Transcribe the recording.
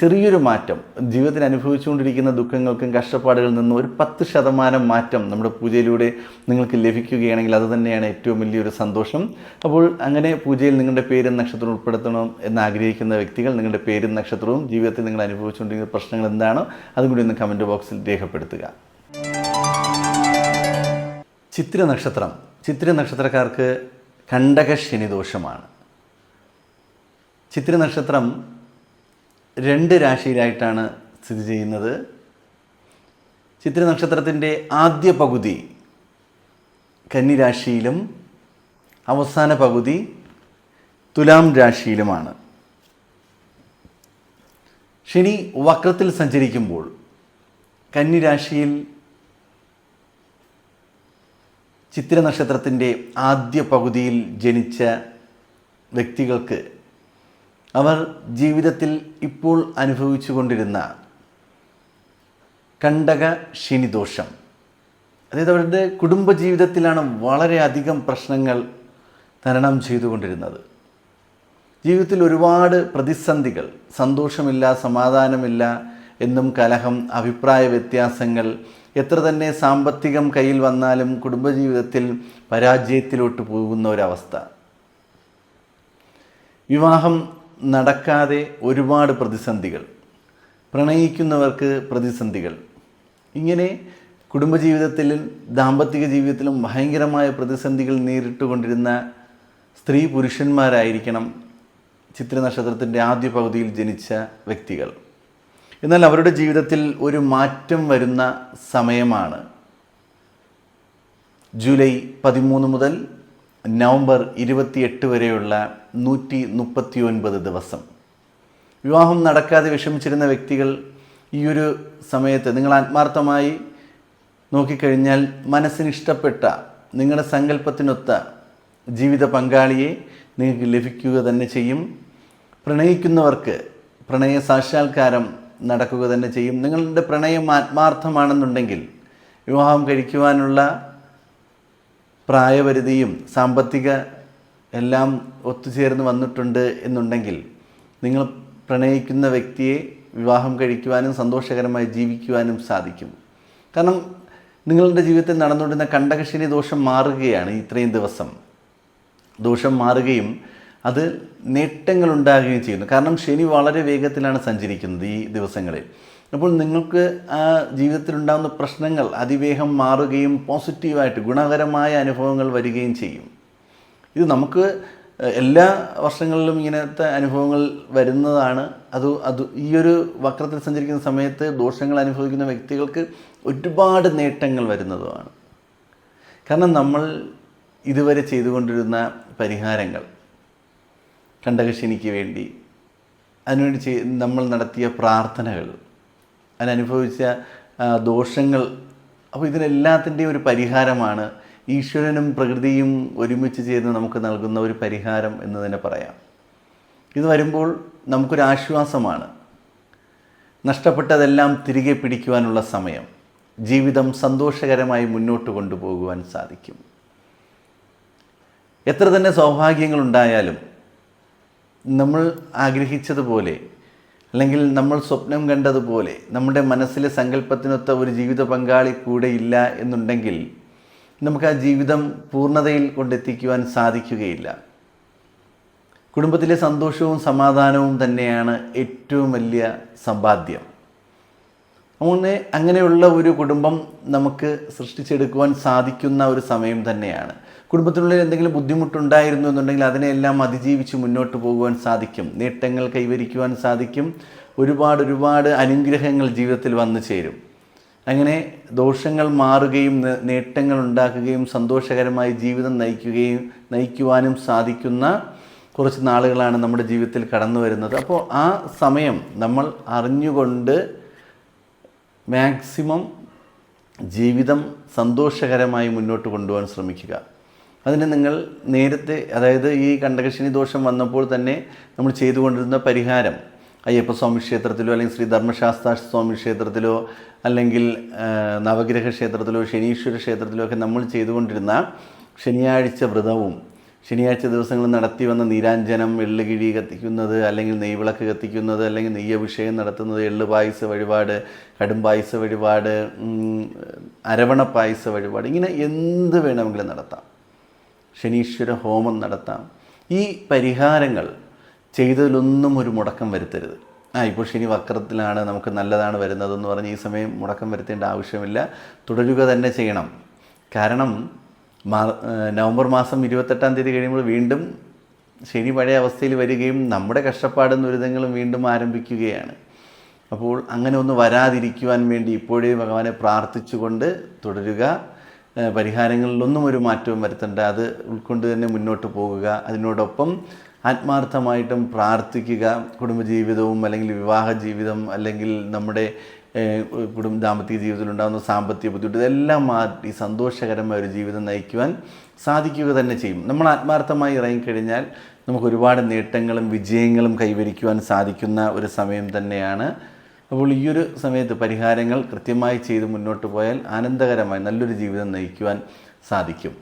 ചെറിയൊരു മാറ്റം. ജീവിതത്തിൽ അനുഭവിച്ചുകൊണ്ടിരിക്കുന്ന ദുഃഖങ്ങൾക്കും കഷ്ടപ്പാടുകളിൽ നിന്നും ഒരു പത്ത് ശതമാനം മാറ്റം നമ്മുടെ പൂജയിലൂടെ നിങ്ങൾക്ക് ലഭിക്കുകയാണെങ്കിൽ അത് തന്നെയാണ് ഏറ്റവും വലിയൊരു സന്തോഷം. അപ്പോൾ അങ്ങനെ പൂജയിൽ നിങ്ങളുടെ പേരും നക്ഷത്രവും ഉൾപ്പെടുത്തണം എന്ന് ആഗ്രഹിക്കുന്ന വ്യക്തികൾ നിങ്ങളുടെ പേരും നക്ഷത്രവും ജീവിതത്തിൽ നിങ്ങൾ അനുഭവിച്ചുകൊണ്ടിരിക്കുന്ന പ്രശ്നങ്ങൾ എന്താണോ അതും കൂടി ഒന്ന് കമന്റ് ബോക്സിൽ രേഖപ്പെടുത്തുക. ചിത്ര നക്ഷത്രം. ചിത്ര നക്ഷത്രക്കാർക്ക് കണ്ടക ശനിദോഷമാണ്. ചിത്ര നക്ഷത്രം രണ്ട് രാശിയിലായിട്ടാണ് സ്ഥിതി ചെയ്യുന്നത്. ചിത്ര നക്ഷത്രത്തിന്റെ ആദ്യ പകുതി കന്നിരാശിയിലും അവസാന പകുതി തുലാം രാശിയിലുമാണ്. ശനി വക്രത്തിൽ സഞ്ചരിക്കുമ്പോൾ കന്നിരാശിയിൽ ചിത്ര നക്ഷത്രത്തിന്റെ ആദ്യ പകുതിയിൽ ജനിച്ച വ്യക്തികൾക്ക് അവർ ജീവിതത്തിൽ ഇപ്പോൾ അനുഭവിച്ചു കൊണ്ടിരുന്ന കണ്ടക ശനിദോഷം. അതായത് അവരുടെ കുടുംബജീവിതത്തിലാണ് വളരെയധികം പ്രശ്നങ്ങൾ തരണം ചെയ്തുകൊണ്ടിരുന്നത്. ജീവിതത്തിൽ ഒരുപാട് പ്രതിസന്ധികൾ സന്തോഷമില്ല സമാധാനമില്ല എന്നും കലഹം അഭിപ്രായ വ്യത്യാസങ്ങൾ എത്ര തന്നെ സാമ്പത്തികം കയ്യിൽ വന്നാലും കുടുംബജീവിതത്തിൽ പരാജയത്തിലോട്ട് പോകുന്ന ഒരവസ്ഥ. വിവാഹം നടക്കാതെ ഒരുപാട് പ്രതിസന്ധികൾ പ്രണയിക്കുന്നവർക്ക് പ്രതിസന്ധികൾ. ഇങ്ങനെ കുടുംബജീവിതത്തിലും ദാമ്പത്തിക ജീവിതത്തിലും ഭയങ്കരമായ പ്രതിസന്ധികൾ നേരിട്ടുകൊണ്ടിരുന്ന സ്ത്രീ പുരുഷന്മാരായിരിക്കണം ചിത്ര നക്ഷത്രത്തിന്റെ ആദ്യ പകുതിയിൽ ജനിച്ച വ്യക്തികൾ. എന്നാൽ അവരുടെ ജീവിതത്തിൽ ഒരു മാറ്റം വരുന്ന സമയമാണ് ജൂലൈ പതിമൂന്ന് മുതൽ നവംബർ ഇരുപത്തിയെട്ട് വരെയുള്ള നൂറ്റി മുപ്പത്തി ഒൻപത് ദിവസം. വിവാഹം നടക്കാതെ വിഷമിച്ചിരുന്ന വ്യക്തികൾ ഈ ഒരു സമയത്ത് നിങ്ങൾ ആത്മാർത്ഥമായി നോക്കിക്കഴിഞ്ഞാൽ മനസ്സിന് ഇഷ്ടപ്പെട്ട നിങ്ങളുടെ സങ്കല്പത്തിനൊത്ത ജീവിത പങ്കാളിയെ നിങ്ങൾക്ക് ലഭിക്കുക തന്നെ ചെയ്യും. പ്രണയിക്കുന്നവർക്ക് പ്രണയ സാക്ഷാത്കാരം നടക്കുക തന്നെ ചെയ്യും. നിങ്ങളുടെ പ്രണയം ആത്മാർത്ഥമാണെന്നുണ്ടെങ്കിൽ വിവാഹം കഴിക്കുവാനുള്ള പ്രായപരിധിയും സാമ്പത്തിക എല്ലാം ഒത്തുചേർന്ന് വന്നിട്ടുണ്ട് എന്നുണ്ടെങ്കിൽ നിങ്ങൾ പ്രണയിക്കുന്ന വ്യക്തിയെ വിവാഹം കഴിക്കുവാനും സന്തോഷകരമായി ജീവിക്കുവാനും സാധിക്കും. കാരണം നിങ്ങളുടെ ജീവിതത്തിൽ നടന്നുകൊണ്ടിരുന്ന കണ്ടകശനി ദോഷം മാറുകയാണ് ഇത്രയും ദിവസം. ദോഷം മാറുകയും അത് നേട്ടങ്ങൾ ഉണ്ടാകുകയും ചെയ്യുന്നു. കാരണം ശനി വളരെ വേഗത്തിലാണ് സഞ്ചരിക്കുന്നത് ഈ ദിവസങ്ങളിൽ. അപ്പോൾ നിങ്ങൾക്ക് ആ ജീവിതത്തിലുണ്ടാകുന്ന പ്രശ്നങ്ങൾ അതിവേഗം മാറുകയും പോസിറ്റീവായിട്ട് ഗുണകരമായ അനുഭവങ്ങൾ വരികയും ചെയ്യും. ഇത് നമുക്ക് എല്ലാ വർഷങ്ങളിലും ഇങ്ങനത്തെ അനുഭവങ്ങൾ വരുന്നതാണ്. അത് അത് ഈ ഒരു വക്രത്തിൽ സഞ്ചരിക്കുന്ന സമയത്ത് ദോഷങ്ങൾ അനുഭവിക്കുന്ന വ്യക്തികൾക്ക് ഒരുപാട് നേട്ടങ്ങൾ വരുന്നതുമാണ്. കാരണം നമ്മൾ ഇതുവരെ ചെയ്തുകൊണ്ടിരുന്ന പരിഹാരങ്ങൾ കണ്ടകശനിക്ക് വേണ്ടി അതിനുവേണ്ടി നമ്മൾ നടത്തിയ പ്രാർത്ഥനകൾ അതിനനുഭവിച്ച ദോഷങ്ങൾ. അപ്പോൾ ഇതിനെല്ലാത്തിന്റെയും ഒരു പരിഹാരമാണ് ഈശ്വരനും പ്രകൃതിയും ഒരുമിച്ച് ചേർന്ന് നമുക്ക് നൽകുന്ന ഒരു പരിഹാരം എന്ന് തന്നെ പറയാം. ഇത് വരുമ്പോൾ നമുക്കൊരു ആശ്വാസമാണ്. നഷ്ടപ്പെട്ടതെല്ലാം തിരികെ പിടിക്കുവാനുള്ള സമയം. ജീവിതം സന്തോഷകരമായി മുന്നോട്ട് കൊണ്ടുപോകുവാൻ സാധിക്കും. എത്ര തന്നെ സൗഭാഗ്യങ്ങളുണ്ടായാലും നമ്മൾ ആഗ്രഹിച്ചതുപോലെ അല്ലെങ്കിൽ നമ്മൾ സ്വപ്നം കണ്ടതുപോലെ നമ്മുടെ മനസ്സിലെ സങ്കല്പത്തിനൊത്ത ഒരു ജീവിത പങ്കാളി കൂടെ ഇല്ല എന്നുണ്ടെങ്കിൽ നമുക്ക് ആ ജീവിതം പൂർണതയിൽ കൊണ്ടെത്തിക്കുവാൻ സാധിക്കുകയില്ല. കുടുംബത്തിലെ സന്തോഷവും സമാധാനവും തന്നെയാണ് ഏറ്റവും വലിയ സമ്പാദ്യം. അങ്ങനെ അങ്ങനെയുള്ള ഒരു കുടുംബം നമുക്ക് സൃഷ്ടിച്ചെടുക്കുവാൻ സാധിക്കുന്ന ഒരു സമയം തന്നെയാണ്. കുടുംബത്തിനുള്ളിൽ എന്തെങ്കിലും ബുദ്ധിമുട്ടുണ്ടായിരുന്നു എന്നുണ്ടെങ്കിൽ അതിനെല്ലാം അതിജീവിച്ച് മുന്നോട്ട് പോകുവാൻ സാധിക്കും. നേട്ടങ്ങൾ കൈവരിക്കുവാൻ സാധിക്കും. ഒരുപാട് ഒരുപാട് അനുഗ്രഹങ്ങൾ ജീവിതത്തിൽ വന്നു ചേരും. അങ്ങനെ ദോഷങ്ങൾ മാറുകയും നേട്ടങ്ങൾ ഉണ്ടാക്കുകയും സന്തോഷകരമായി ജീവിതം നയിക്കുകയും നയിക്കുവാനും സാധിക്കുന്ന കുറച്ച് നാളുകളാണ് നമ്മുടെ ജീവിതത്തിൽ കടന്നു വരുന്നത്. അപ്പോൾ ആ സമയം നമ്മൾ അറിഞ്ഞുകൊണ്ട് മാക്സിമം ജീവിതം സന്തോഷകരമായി മുന്നോട്ട് കൊണ്ടുപോകാൻ ശ്രമിക്കുക. അതിന് നിങ്ങൾ നേരത്തെ അതായത് ഈ കണ്ടകശിനി ദോഷം വന്നപ്പോൾ തന്നെ നമ്മൾ ചെയ്തുകൊണ്ടിരുന്ന പരിഹാരം അയ്യപ്പസ്വാമി ക്ഷേത്രത്തിലോ അല്ലെങ്കിൽ ശ്രീ ധർമ്മശാസ്ത്ര സ്വാമി ക്ഷേത്രത്തിലോ അല്ലെങ്കിൽ നവഗ്രഹ ക്ഷേത്രത്തിലോ ശനീശ്വര ക്ഷേത്രത്തിലോ ഒക്കെ നമ്മൾ ചെയ്തുകൊണ്ടിരുന്ന ശനിയാഴ്ച വ്രതവും ശനിയാഴ്ച ദിവസങ്ങൾ നടത്തി വന്ന നീരാഞ്ജനം എള്ളുകിഴി കത്തിക്കുന്നത് അല്ലെങ്കിൽ നെയ്വിളക്ക് കത്തിക്കുന്നത് അല്ലെങ്കിൽ നെയ്യഭിഷേകം നടത്തുന്നത് എള്ളു പായസ വഴിപാട് കടും പായസ വഴിപാട് അരവണ പായസ വഴിപാട് ഇങ്ങനെ എന്ത് വേണമെങ്കിലും നടത്താം. ശനീശ്വര ഹോമം നടത്താം. ഈ പരിഹാരങ്ങൾ ചെയ്തതിലൊന്നും ഒരു മുടക്കം വരുത്തരുത്. ആ ഇപ്പോൾ ശനി വക്രത്തിലാണ് നമുക്ക് നല്ലതാണ് വരുന്നതെന്ന് പറഞ്ഞ് ഈ സമയം മുടക്കം വരുത്തേണ്ട ആവശ്യമില്ല. തുടരുക തന്നെ ചെയ്യണം. കാരണം നവംബർ മാസം ഇരുപത്തെട്ടാം തീയതി കഴിയുമ്പോൾ വീണ്ടും ശനി പഴയ അവസ്ഥയിൽ വരികയും നമ്മുടെ കഷ്ടപ്പാടും ദുരിതങ്ങളും വീണ്ടും ആരംഭിക്കുകയാണ്. അപ്പോൾ അങ്ങനെ ഒന്ന് വരാതിരിക്കുവാൻ വേണ്ടി ഇപ്പോഴേ ഭഗവാനെ പ്രാർത്ഥിച്ചുകൊണ്ട് തുടരുക. പരിഹാരങ്ങളിലൊന്നും ഒരു മാറ്റവും വരുത്തേണ്ട. അത് ഉൾക്കൊണ്ട് തന്നെ മുന്നോട്ട് പോകുക. അതിനോടൊപ്പം ആത്മാർത്ഥമായിട്ടും പ്രാർത്ഥിക്കുക. കുടുംബജീവിതവും അല്ലെങ്കിൽ വിവാഹ ജീവിതം അല്ലെങ്കിൽ നമ്മുടെ കുടുംബ ദാമ്പത്യ ജീവിതത്തിൽ ഉണ്ടാകുന്ന സാമ്പത്തിക ബുദ്ധിമുട്ട് ഇതെല്ലാം മാറ്റി സന്തോഷകരമായ ഒരു ജീവിതം നയിക്കുവാൻ സാധിക്കുക തന്നെ ചെയ്യും. നമ്മൾ ആത്മാർത്ഥമായി ഇറങ്ങിക്കഴിഞ്ഞാൽ നമുക്ക് ഒരുപാട് നേട്ടങ്ങളും വിജയങ്ങളും കൈവരിക്കുവാൻ സാധിക്കുന്ന ഒരു സമയം തന്നെയാണ് അപ്പോൾ ഈ ഒരു സമയത്ത് പരിഹാരങ്ങൾ കൃത്യമായി ചെയ്ത് മുന്നോട്ട് പോയാൽ ആനന്ദകരമായി നല്ലൊരു ജീവിതം നയിക്കുവാൻ സാധിക്കും.